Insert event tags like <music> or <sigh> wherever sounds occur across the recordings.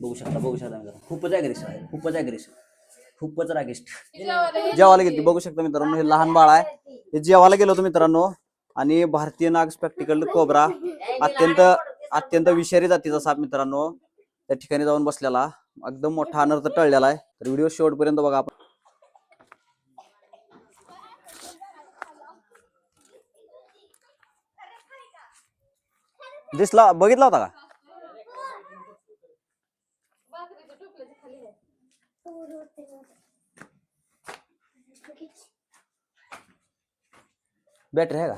बघू शकता बघू शकता मित्रांनो. खूपच अग्रेसिव्ह आहे खूपच अग्रेसिव्ह खूपच जेवायला जेवायला गेली बघू शकता मित्रांनो हे लहान बाळ आहे. हे जेवायला गेलो होतो मित्रांनो आणि भारतीय नाग स्पेक्टिकल कोबरा अत्यंत अत्यंत विषारी जातीचा साप मित्रांनो त्या ठिकाणी जाऊन बसलेला. एकदम मोठा अनर्थ टळलेला आहे. तर व्हिडिओ शेवटपर्यंत बघा आपण. दिसला बघितला होता का भाकरीच्या टोपल्याच्या खाली आहे बॅटरी आहे का?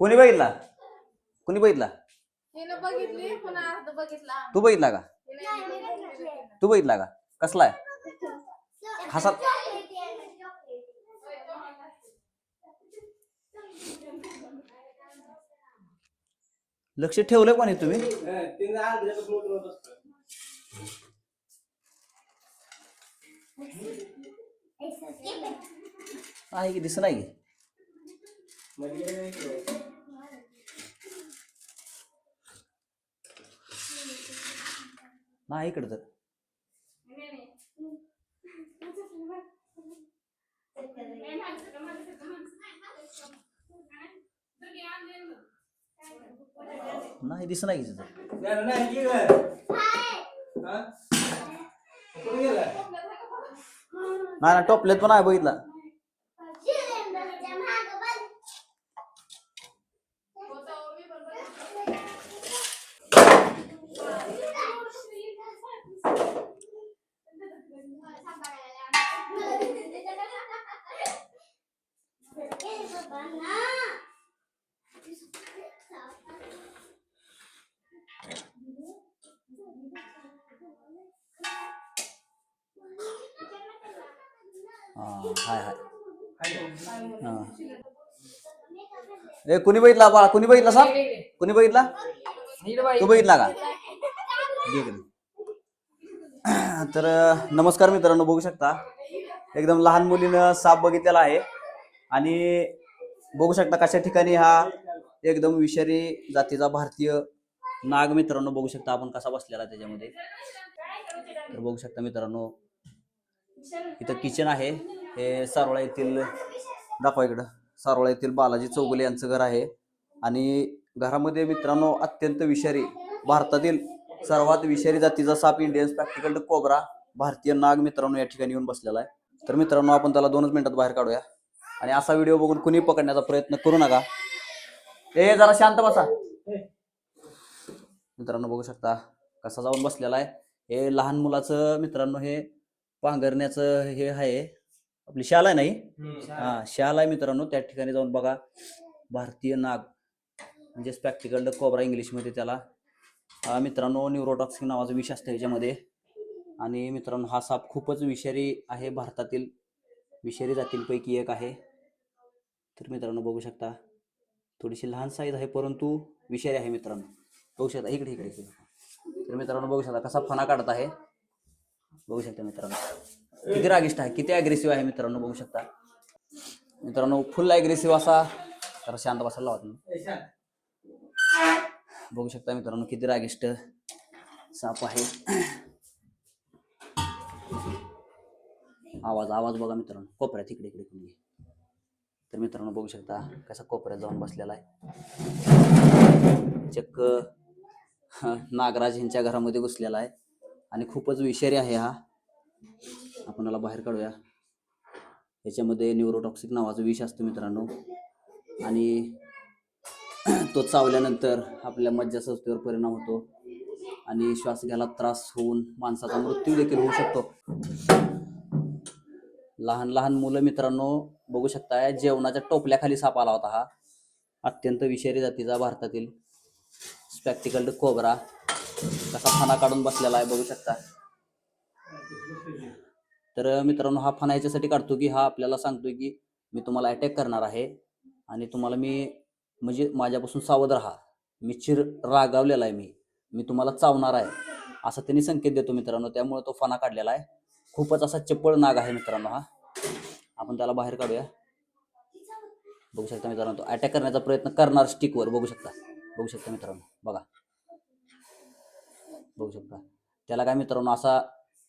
कोणी बघितला? कोणी बघितला? हिनं बघितली पुन्हा अर्ध बघितला तू बघितला का. तू बघितला का? कसला आहे? हसा लक्ष ठेवलंय कोणी तुम्ही? आहे की दिसत नाही? नाही इकडं तर. नाही दिसत नाही की तिथं. नाही टॉपलेत पण आहे बघितला हाय हाय. हा. ए कुणी बघितला बाळा? कुणी बघितला साप कुणी बघितला? तू बघितला का. तर नमस्कार मित्रांनो बघू शकता. एकदम लहान मुलीनं साप बघितलेला आहे. आणि बघू शकता कशा ठिकाणी हा एकदम विषारी जातीचा भारतीय नाग मित्रांनो बघू शकता आपण कसा बसलेला त्याच्यामध्ये. तर बघू शकता मित्रांनो इथं किचन आहे. हे सारोळा येथील दाखवा इकडं. सारोळा येथील बालाजी चौगुले यांचं घर आहे. आणि घरामध्ये मित्रांनो अत्यंत विषारी भारतातील सर्वात विषारी जातीचा साप इंडियन स्पॅक्टिकल कोबरा भारतीय नाग मित्रांनो या ठिकाणी येऊन बसलेला आहे. तर मित्रांनो आपण त्याला दोनच मिनिटात बाहेर काढूया. आणि असा व्हिडिओ बघून कुणी पकडण्याचा प्रयत्न करू नका. ए जरा शांत बसा. मित्रांनो बघू शकता कसा जाऊन बसलेला आहे. हे लहान मुलाचं मित्रांनो हे पांघरण्याचं हे आहे. आपली शाल आहे नाही हा? शाल. आहे मित्रांनो. त्या ठिकाणी जाऊन बघा. भारतीय नाग म्हणजे स्पॅक्टिकल्ड कोबरा इंग्लिशमध्ये त्याला. हा मित्रांनो न्यूरोटॉक्सिक नावाचं विष असतं याच्यामध्ये. आणि मित्रांनो हा साप खूपच विषारी आहे. भारतातील विषारी जातींपैकी एक आहे. तर मित्रांनो बघू शकता. थोडीशी लहान साईज आहे परंतु विषारी आहे मित्रांनो. बघू शकता इकडे इकडे इकडे. तर मित्रांनो बघू शकता कसा फणा काढत आहे. बघू शकता मित्रांनो. किती रागिष्ट आहे किती अग्रेसिव्ह आहे मित्रांनो बघू शकता. मित्रांनो फुल अग्रेसिव्ह असा जरा शांत बसायला लावत बघू शकता मित्रांनो किती रागिष्ट साप आहे. आवाज आवाज बघा मित्रांनो कोपऱ्यात इकडे इकडे कोणी. तर मित्रांनो बघू शकता कसा कोपऱ्यात जाऊन बसलेला आहे. चक्क नागराज यांच्या घरामध्ये घुसलेला आहे. आणि खूपच विषारी आहे हा. आपण याला बाहेर काढूया. याच्यामध्ये न्यूरोटॉक्सिक नावाचं विष असतं मित्रांनो. आणि <clears throat> तो चावल्यानंतर आपल्या मज्जासंस्थेवर परिणाम होतो. आणि श्वास घ्यायला त्रास होऊन माणसाचा मृत्यू देखील होऊ शकतो. लहान लहान मुलं मित्रांनो बघू शकता जेवणाच्या टोपल्याखाली साप आला होता हा. अत्यंत विषारी जातीचा भारतातील स्पॅक्टिकल्ड कोबरा. कसा फणा काढून बसलेला आहे बघू शकता तर मित्रांनो हा फणा याच्यासाठी काढतो की हा आपल्याला सांगतोय की मी तुम्हाला अटॅक करणार आहे आणि तुम्हाला मी म्हणजे माझ्यापासून सावध राहा. मी चिर रागावलेला आहे मी. मी तुम्हाला चावणार आहे. असं त्यांनी संकेत देतो मित्रांनो. त्यामुळे तो फणा काढलेला आहे. खूपच असा चप्पळ नाग आहे मित्रांनो हा. आपण त्याला बाहेर काढूया. बघू शकता मित्रांनो तो अटॅक करण्याचा प्रयत्न करणार स्टिकवर बघू शकता. बघू शकता मित्रांनो. बघा. बघू शकता. त्याला काय मित्रांनो असा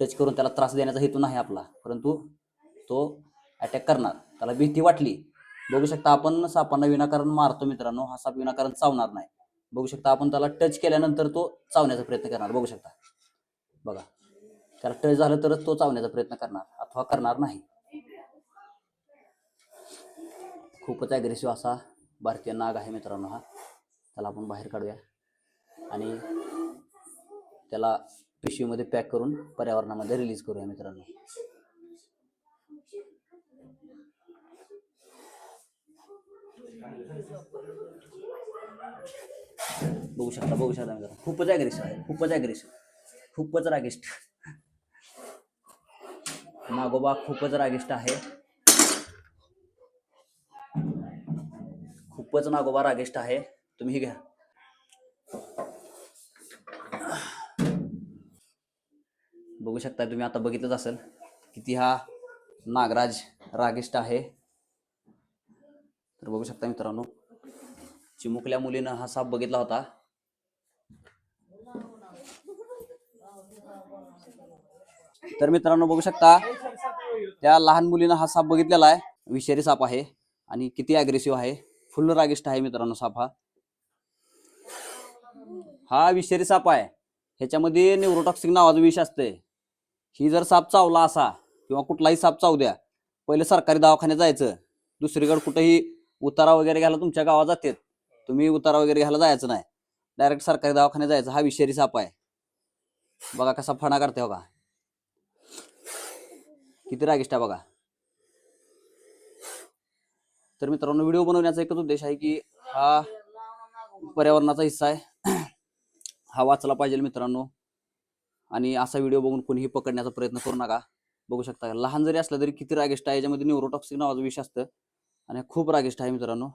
टच करून त्याला त्रास देण्याचा हेतू नाही आपला. परंतु तो अटॅक करणार. त्याला भीती वाटली. बघू शकता आपण सापांना विनाकारण मारतो मित्रांनो. हा साप विनाकारण चावणार नाही. बघू शकता आपण त्याला टच केल्यानंतर तो चावण्याचा प्रयत्न करणार. बघू शकता. बघा. त्याला टच झालं तरच तो चावण्याचा प्रयत्न करणार. अथवा करणार नाही. खूपच ॲग्रेसिव्ह असा भारतीय नाग आहे मित्रांनो हा. त्याला आपण बाहेर काढूया. आणि त्याला पिशवीमध्ये पॅक करून पर्यावरणामध्ये रिलीज करूया मित्रांनो. बघू शकता बघू शकता मित्रांनो. खूपच ॲग्रेसिव्ह आहे खूपच ॲग्रेसिव्ह खूपच रागिष्ट. नागोबा खूपच रागिष्ट आहे. खूपच नागोबा रागिष्ट आहे. तुम्ही हे घ्या. बघू शकता तुम्ही आता बघितलंच असेल किती हा नागराज रागिष्ट आहे. तर बघू शकता मित्रांनो चिमुकल्या मुलीनं हा साप बघितला होता. तर मित्रांनो बघू शकता त्या लहान मुलीनं हा साप बघितलेला आहे. विषारी साप आहे आणि किती अग्रेसिव्ह आहे. फुल रागिष्ट आहे मित्रांनो साप हा. हा विषारी साप आहे. ह्याच्यामध्ये न्यूरोटॉक्सिक नावाचं विष असते ही जर साप चावला असा किंवा कुठलाही साप चावू द्या पहिले सरकारी दवाखान्यात जायचं. दुसरीकडे कुठेही उतारा वगैरे घ्यायला तुमच्या गावात जातात. तुम्ही उतारा वगैरे घ्यायला जायचं नाही. डायरेक्ट सरकारी दवाखान्यात जायचं. हा विषारी साप आहे. बघा कसा फणा करते बघा. किती रागिष्टा आहे बघा. तर मित्रांनो व्हिडिओ बनवण्याचा एकच उद्देश आहे की हा पर्यावरणाचा हिस्सा आहे. <clears throat> हा वाचला पाहिजे मित्रांनो. आणि असा व्हिडिओ बघून कोणीही पकडण्याचा प्रयत्न करू नका. बघू शकता लहान जरी असला तरी किती रागिष्ट आहे याच्यामध्ये न्यूरोटॉक्सिक नावाचं विष असतं. आणि खूप रागिष्ट आहे मित्रांनो.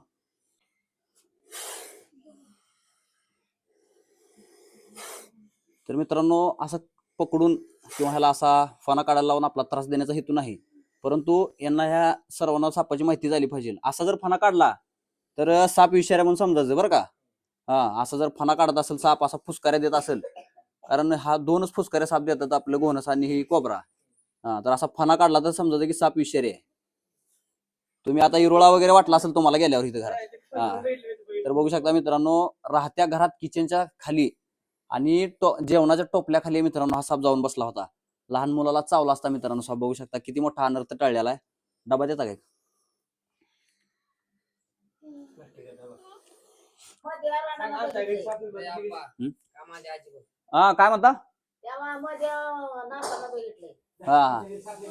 तर मित्रांनो असं पकडून किंवा ह्याला असा फणा काढायला लावून आपला त्रास देण्याचा हेतू नाही. परंतु यांना ह्या सर्वांना सापाची माहिती झाली पाहिजे. असा जर फणा काढला तर साप विषाऱ्या म्हणून समजायचं बरं का? हा असा जर फणा काढत असेल साप असा फुसकाऱ्या देत असेल कारण हा दोनच फुसकाऱ्या साप देतात आपलं गोनस आणि ही कोबरा. हा तर असा फणा काढला तर समजत की साप विषारी आहे. तुम्ही आता इरोळा वगैरे वाटला असेल तुम्हाला गेल्यावर इथं घरात. हा. तर बघू शकता मित्रांनो राहत्या घरात किचनच्या खाली आणि टो जेवणाच्या टोपल्या खाली मित्रांनो हा साप जाऊन बसला होता. लहान मुलाला चावला असता मित्रांनो साप. बघू शकता किती मोठा अनर्थ टळलेला आहे. डबा देता काय हा काय म्हणता? तेव्हा मध्ये हा हा.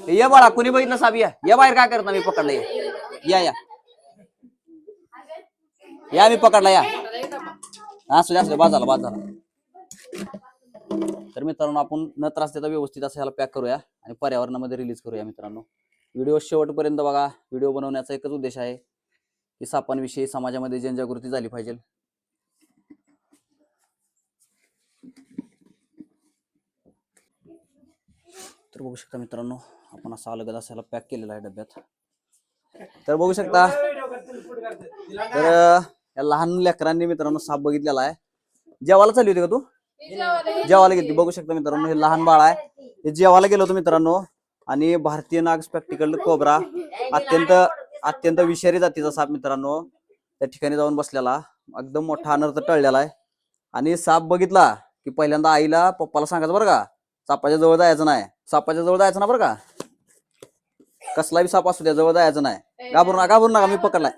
ये बाळा कुणी बघितलं साप या. या बाहेर काय करता मी पकडलं या. या या. या मी पकडला या. असू दे असू दे बाद झाला बाद झाला. तर मित्रांनो आपण न त्रास देता व्यवस्थित असं ह्याला पॅक करूया आणि पर्यावरणामध्ये रिलीज करूया मित्रांनो. व्हिडिओ शेवटपर्यंत बघा. व्हिडिओ बनवण्याचा एकच उद्देश आहे की सापांविषयी समाजामध्ये जनजागृती झाली पाहिजे. तर बघू शकता मित्रांनो आपण असा अलगद असायला पॅक केलेला आहे डब्यात. तर बघू शकता तर या लहान लेकरांनी मित्रांनो साप बघितलेला आहे. जेवायला चालली होती का तू? ही. जेवायला गेली. बघू शकता मित्रांनो हे लहान बाळ आहे. हे जेवायला गेलो होतो मित्रांनो. आणि भारतीय नाग स्पेक्टिकल कोबरा अत्यंत अत्यंत विषारी जातीचा साप मित्रांनो. त्या ठिकाणी जाऊन बसलेला. एकदम मोठा अनर्थ टळलेला आहे. आणि साप बघितला की पहिल्यांदा आईला पप्पाला सांगायचं बरं का सापाच्या जवळ जायचं नाही. सापाच्या जवळ जायचं ना बरं का? कसलाही साप असू द्या जवळ जायचं नाही. घाबरू नका घाबरू नका मी पकडलाय.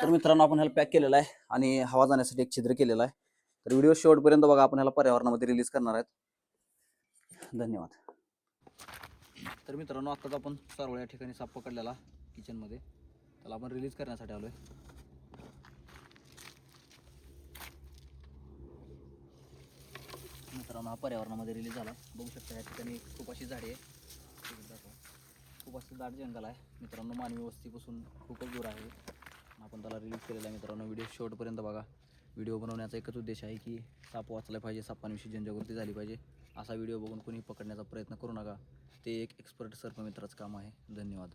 तर मित्रांनो आपण ह्याला पॅक केलेला आहे आणि हवा जाण्यासाठी एक छिद्र केलेलं आहे. तर व्हिडिओ शेवटपर्यंत बघा आपण ह्याला पर्यावरणामध्ये रिलीज करणार आहेत. धन्यवाद. तर मित्रांनो आताच आपण सर्व या ठिकाणी साप पकडलेला किचनमध्ये त्याला आपण रिलीज करण्यासाठी आलोय. मित्रांनो हा पर्यावरणामध्ये रिलीज झाला. बघू शकता या ठिकाणी खूप अशी झाडे आहे खूप असं दाट जंगल आहे. मित्रांनो मानवी वस्तीपासून खूपच दूर आहे. आपण त्याला रिलीज केलेला आहे मित्रांनो. व्हिडिओ शेवटपर्यंत बघा. व्हिडिओ बनवण्याचा एकच उद्देश आहे की साप वाचला पाहिजे सापांविषयी जनजागृती झाली पाहिजे. असा व्हिडिओ बघून कोणी पकडण्याचा प्रयत्न करू नका. ते एक एक्सपर्ट सर्पमित्राचं काम आहे. धन्यवाद.